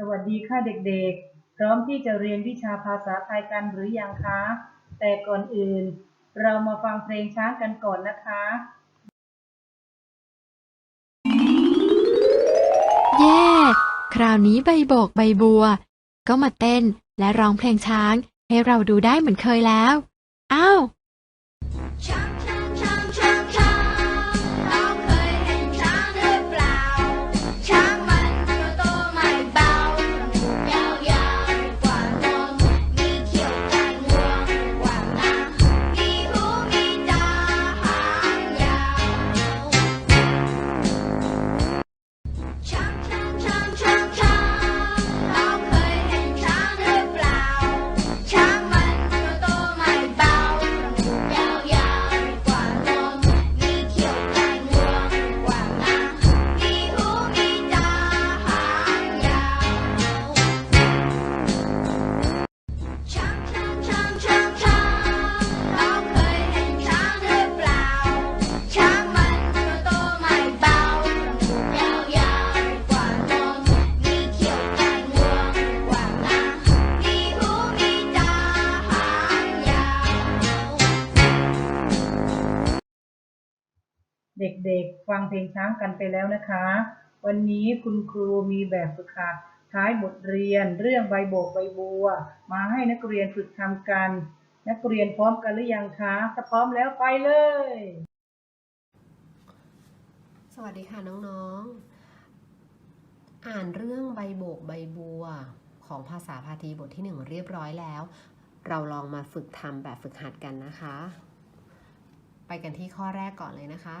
สวัสดีค่ะเด็กๆ พร้อมที่จะเรียนวิชาภาษาไทยกันหรือยังคะ แต่ก่อนอื่น เรามาฟังเพลงช้างกันก่อนนะคะเย่คราวนี้ใบโบกใบบัว ก็มาเต้นและร้องเพลงช้างให้เราดูได้เหมือนเคยแล้ว อ้าว ด็กๆ ฟังเพลงช้างกันไปแล้วนะคะ วันนี้คุณครูมีแบบฝึกหัดท้ายบทเรียนเรื่องใบโบกใบบัว มาให้นักเรียนฝึกทำกัน นักเรียนพร้อมกันหรือยังคะถ้าพร้อมแล้วไปเลย สวัสดีค่ะน้องๆ อ่านเรื่องใบโบกใบบัว ของภาษาพาทีบทที่หนึ่งเรียบร้อยแล้ว เราลองมาฝึกทำแบบฝึกหัดกันนะคะไปกันที่ข้อแรกก่อนเลยนะคะ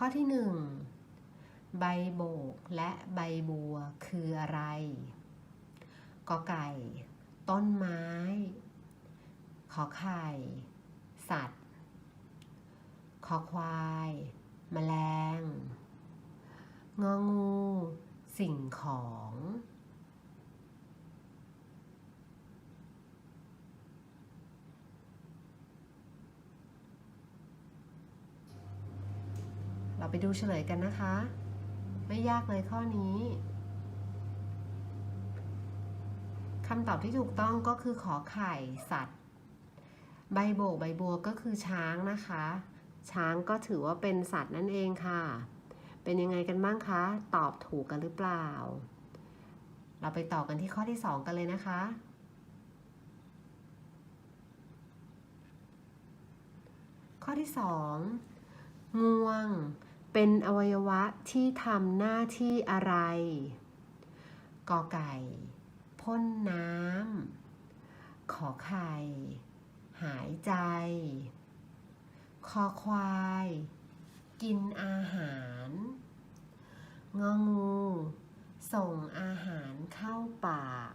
ข้อที่หนึ่งใบโบกและใบบัวคืออะไรกอไก่ ต้นไม้ ขอไข่ สัตว์ ขอควายแมลง งองู สิ่งของ ไปดูเฉลยกันนะคะ ไม่ยากเลยข้อนี้คำตอบที่ถูกต้องก็คือขอไข่สัตว์ ใบโบกใบบัวก็คือช้างนะคะ ช้างก็ถือว่าเป็นสัตว์นั่นเองค่ะ เป็นยังไงกันบ้างคะ ตอบถูกกันหรือเปล่า เราไปต่อกันที่ข้อที่ 2 กันเลยนะคะ ข้อที่ 2งวง เป็นอวัยวะที่ทำหน้าที่อะไร กอไก่ พ่นน้ำ ขอไข่ หายใจ คอควาย กินอาหาร งองู ส่งอาหารเข้าปาก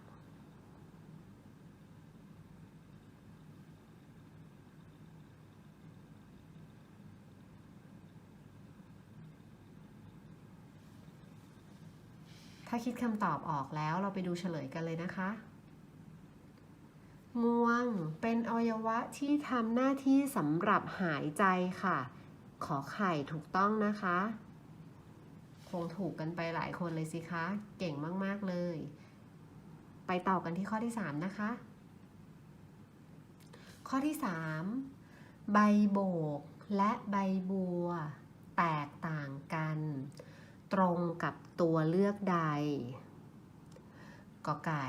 ถ้าคิดคำตอบออกแล้วเราไปดูเฉลยกันเลยนะคะ งวงเป็นอวัยวะที่ทำหน้าที่สำหรับหายใจค่ะ ขอไข่ถูกต้องนะคะ คงถูกกันไปหลายคนเลยสิคะ เก่งมาก ๆ เลย ไปต่อกันที่ข้อที่ 3 นะคะ ข้อที่ 3 ใบโบกและใบบัว แตกต่างกัน ตรงกับ ตัวเลือกใดกอไก่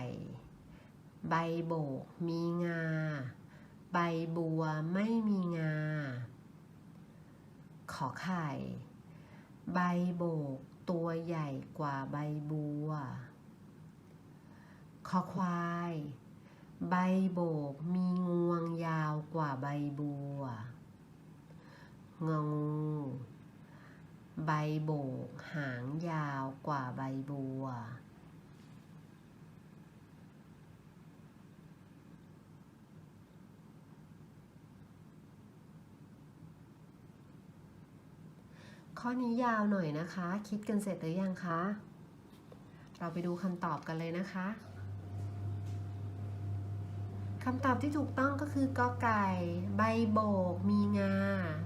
ใบโบกมีงา ใบบัวไม่มีงา ขอไข่ ใบโบกตัวใหญ่กว่าใบบัวขอควาย ใบโบกมีงวงยาวกว่าใบบัวงองู ใบโบกหางยาวกว่าใบบัว ข้อนี้ยาวหน่อยนะคะ คิดกันเสร็จหรือยังคะ เราไปดูคำตอบกันเลยนะคะคำตอบที่ถูกต้องก็คือกอไก่ ใบโบก มีงา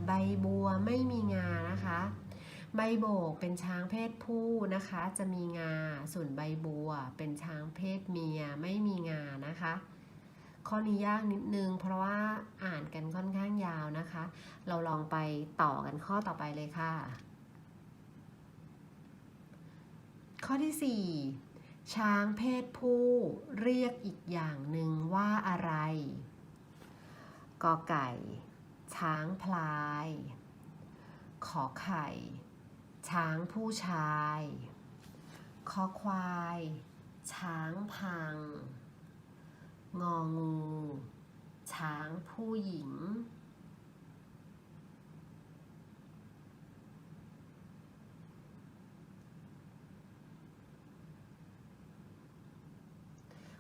ใบบัวไม่มีงานะคะ ใบโบกเป็นช้างเพศผู้นะคะ จะมีงา ส่วนใบบัว เป็นช้างเพศเมียไม่มีงานะคะ ข้อนี้ยากนิดนึงเพราะว่าอ่านกันค่อนข้างยาวนะคะ เราลองไปต่อกันข้อต่อไปเลยค่ะ ข้อที่ 4 ช้างเพศผู้เรียกอีกอย่างหนึ่งว่าอะไรกอไก่ ช้างพลาย ขอไข่ ช้างผู้ชาย คอควาย ช้างพัง งองู ช้างผู้หญิง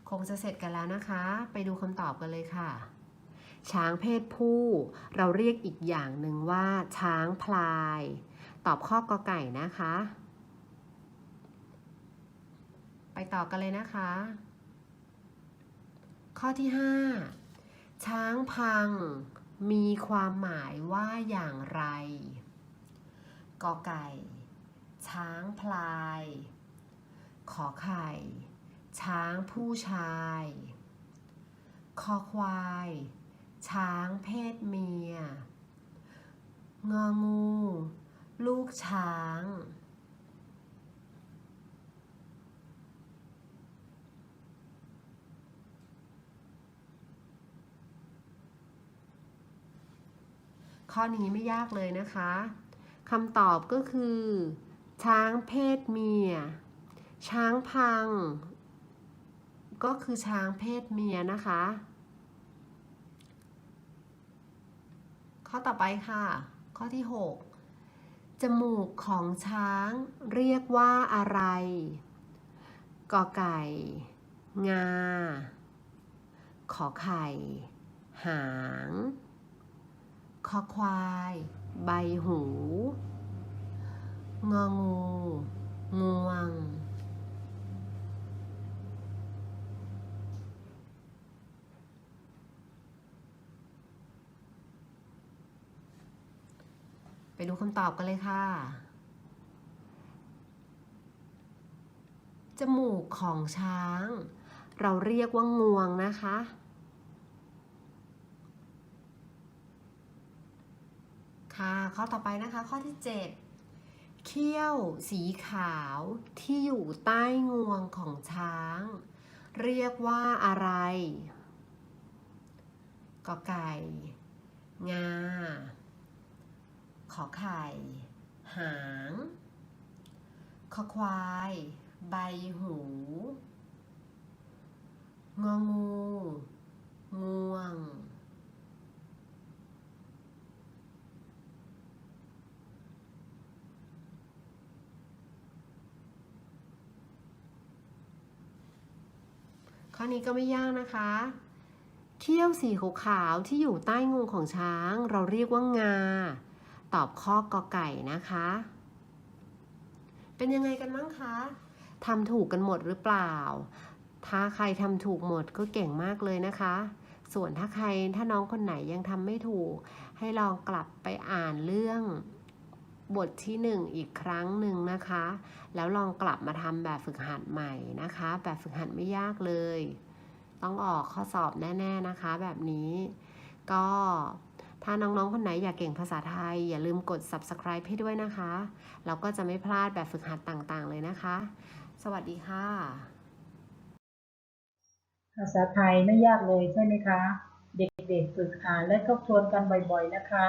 คงจะเสร็จกันแล้วนะคะ ไปดูคำตอบกันเลยค่ะช้างเพศผู้ เราเรียกอีกอย่างหนึ่งว่า ช้างพลาย ตอบข้อกอไก่นะคะ ไปต่อกันเลยนะคะ ข้อที่ 5 ช้างพังมีความหมายว่าอย่างไร กอไก่ ช้างพลาย ขอไข่ ช้างผู้ชาย คอควาย ช้างเพศเมีย งองู ลูกช้าง ข้อนี้ไม่ยากเลยนะคะคำตอบก็คือ ช้างเพศเมีย ช้างพัง ก็คือช้างเพศเมียนะคะ ข้อต่อไปค่ะ ข้อที่ 6 จมูกของช้างเรียกว่าอะไรกอไก่ งา ขอไข่ หาง คอควาย ใบหู งองู งวง ไปดูคำตอบกันเลยค่ะ จมูกของช้าง เราเรียกว่างวงนะคะ ค่ะ ข้อต่อไปนะคะ ข้อที่ 7 เขี้ยวสีขาวที่อยู่ใต้งวงของช้าง เรียกว่าอะไรกอไก่ งา ขอไข่ หางขอควาย ใบหู งองู งวง ข้อนี้ก็ไม่ยากนะคะเขี้ยวสีขาวๆที่อยู่ใต้งวงของช้างเราเรียกว่างา ตอบข้อกอไก่นะคะ เป็นยังไงกันบ้างคะทำถูกกันหมดหรือเปล่า ถ้าใครทำถูกหมดก็เก่งมากเลยนะคะ ส่วนถ้าใครถ้าน้องคนไหนยังทำไม่ถูก ให้ลองกลับไปอ่านเรื่องบทที่หนึ่งอีกครั้งหนึ่งนะคะ แล้วลองกลับมาทำแบบฝึกหัดใหม่นะคะ แบบฝึกหัดไม่ยากเลย ต้องออกข้อสอบแน่ ๆนะคะ แบบนี้ก็ ถ้าน้องๆ คนไหนอยากเก่งภาษาไทย อย่าลืมกด subscribe ให้ด้วยนะคะ เราก็จะไม่พลาดแบบฝึกหัดต่างๆ เลยนะคะ สวัสดีค่ะ ภาษาไทยไม่ยากเลยใช่ไหมคะ เด็กๆ ฝึกอ่านและทบทวนกันบ่อยๆ นะคะ